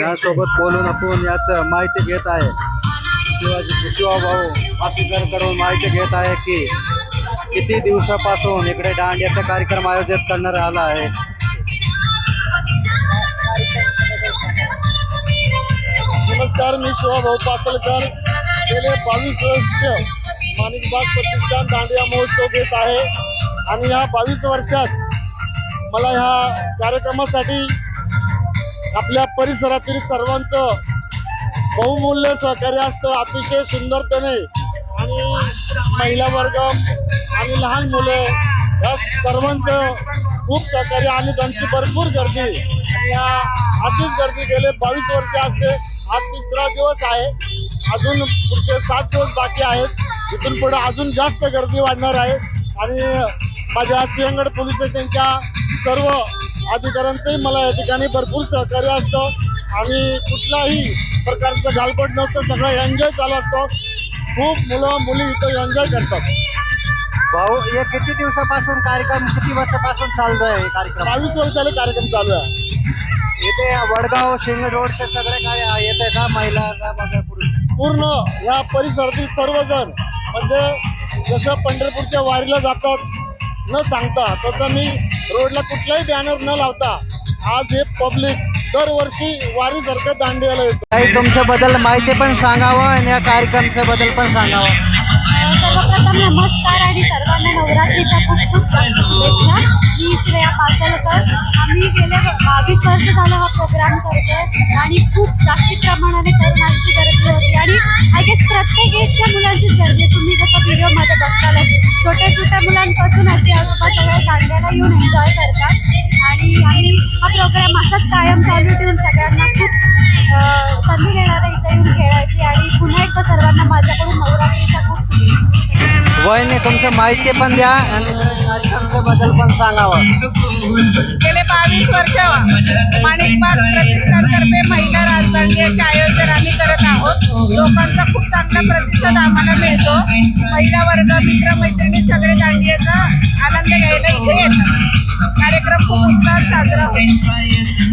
यासोबत बोलून आपण याच माहिती घेत आहे. शिवाजी शिवाभाऊ पासीकरकडून माहिती घेत आहे की किती दिवसापासून इकडे दांडियाचा कार्यक्रम आयोजित करण्यात आला आहे. नमस्कार मी शिवाभाऊ पासलकर. गेले बावीस वर्ष माणिकबाग प्रतिष्ठान दांडिया महोत्सव घेत आहे. आणि ह्या बावीस वर्षात मला ह्या कार्यक्रमासाठी आपल्या परिसरातील सर्वांचं बहुमूल्य सहकार्य असतं. अतिशय सुंदरतेने आणि महिला वर्ग आणि लहान मुले या सर्वांचं खूप सहकार्य आणि त्यांची भरपूर गर्दी. या अशीच गर्दी गेले बावीस वर्ष असते. आज तिसरा दिवस आहे. अजून पुढचे सात दिवस बाकी आहेत. इथून पुढे अजून जास्त गर्दी वाढणार आहे. आणि माझ्या सिंहगड पोलीस स्टेशनच्या सर्व अधिकाऱ्यांचंही मला या ठिकाणी भरपूर सहकार्य असतं. आणि कुठलाही प्रकारचं गालबोट नसतं सगळं एन्जॉय चालू असतो. खूप मुलं मुली इथं एन्जॉय करतात. भाऊ हे किती दिवसापासून कार्यक्रम किती वर्षापासून चालतोय हे कार्यक्रम? बावीस वर्षाला कार्यक्रम चालू आहे. इथे वडगाव शिंग रोडचे सगळे काय येते का महिला का बघा पुरुष? पूर्ण या परिसरातील सर्वजण म्हणजे जसं पंढरपूरच्या वारीला जातात न सांगता तसं मी रोडला कुठलाही बॅनर न लावता आज हे पब्लिक दरवर्षी वारीसारखं दांडियाला येतं. काही तुमच्या बद्दल माहिती पण सांगावं आणि या कार्यक्रमच्या बद्दल पण सांगावं. सर्वप्रथम नमस्कार आणि सर्वांना नवरात्रीच्या खूप खूप जास्त शुभेच्छा. मी श्रेया पासलकर आम्ही गेले बावीस वर्ष झालं हा प्रोग्राम करतोय आणि खूप जास्ती प्रमाणाने तरुणांची गर्दी होती. आणि आय गेस प्रत्येक एजच्या मुलांचीच गर्दी आहे. तुम्ही जसं बघताय छोट्या छोट्या मुलांपासून आजी आजोबा सगळ्या दांड्याला येऊन एन्जॉय करतात. आणि आम्ही हा प्रोग्राम असाच कायम चालू ठेवून सगळ्यांना खूप संधी देणारा इथे येऊन खेळायची. आणि पुन्हा एकदा सर्वांना माझ्याकडून नवरात्रीचा खूप शुभेच्छा वहिनी तुमचं माहिती पण द्या आणि इकडे कार्यक्रमच्या बद्दल पण सांगावं. गेले बावीस वर्ष माणिकबाग प्रतिष्ठानतर्फे महिला राजधानीचे आयोजन आम्ही करत आहोत. लोकांचा खूप चांगला प्रतिसाद आम्हाला मिळतो. महिला वर्ग मित्र मैत्रिणी सगळे दांडियाचा आनंद घ्यायला इथे येतात. कार्यक्रम खूप उत्साहात साजरा होतो